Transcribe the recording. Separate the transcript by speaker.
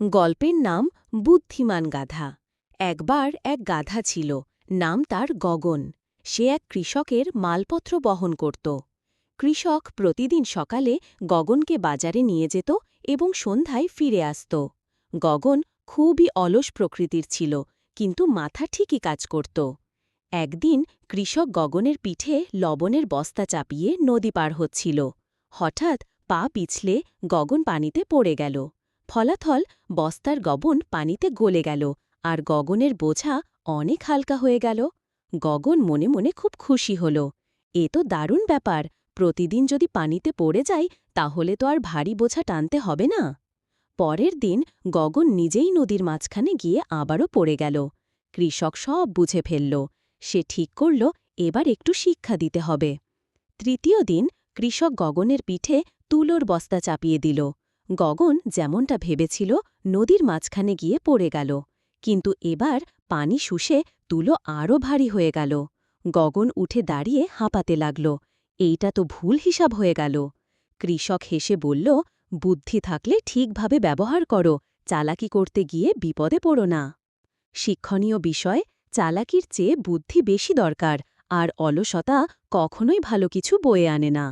Speaker 1: গল্পের নাম বুদ্ধিমান গাধা। একবার এক গাধা ছিল, নাম তার গগন। সে এক কৃষকের মালপত্র বহন করত। কৃষক প্রতিদিন সকালে গগনকে বাজারে নিয়ে যেত এবং সন্ধ্যায় ফিরে আসত। গগন খুবই অলস প্রকৃতির ছিল, কিন্তু মাথা ঠিকই কাজ করত। একদিন কৃষক গগনের পিঠে লবণের বস্তা চাপিয়ে নদী পার হচ্ছিল। হঠাৎ পা পিছলে গগন পানিতে পড়ে গেল। ফলাফল বস্তার গবন পানিতে গলে গেল, আর গগনের বোঝা অনেক হালকা হয়ে গেল। গগন মনে মনে খুব খুশি হল। এ তো দারুণ ব্যাপার, প্রতিদিন যদি পানিতে পড়ে যাই, তাহলে তো আর ভারী বোঝা টানতে হবে না? পরের দিন গগন নিজেই নদীর মাঝখানে গিয়ে আবারও পড়ে গেল। কৃষক সব বুঝে ফেলল। সে ঠিক করল, এবার একটু শিক্ষা দিতে হবে। তৃতীয় দিন কৃষক গগনের পিঠে তুলোর বস্তা চাপিয়ে দিল। গগন যেমনটা ভেবেছিল নদীর মাঝখানে গিয়ে পড়ে গেল, কিন্তু এবার পানি শুষে তুলো আরও ভারী হয়ে গেল। গগন উঠে দাঁড়িয়ে হাঁপাতে লাগল, এইটা তো ভুল হিসাব হয়ে গেল। কৃষক হেসে বলল, বুদ্ধি থাকলে ঠিকভাবে ব্যবহার করো, চালাকি করতে গিয়ে বিপদে পড়ো না। শিক্ষণীয় বিষয়, চালাকির চেয়ে বুদ্ধি বেশি দরকার, আর অলসতা কখনোই ভালো কিছু বয়ে আনে না।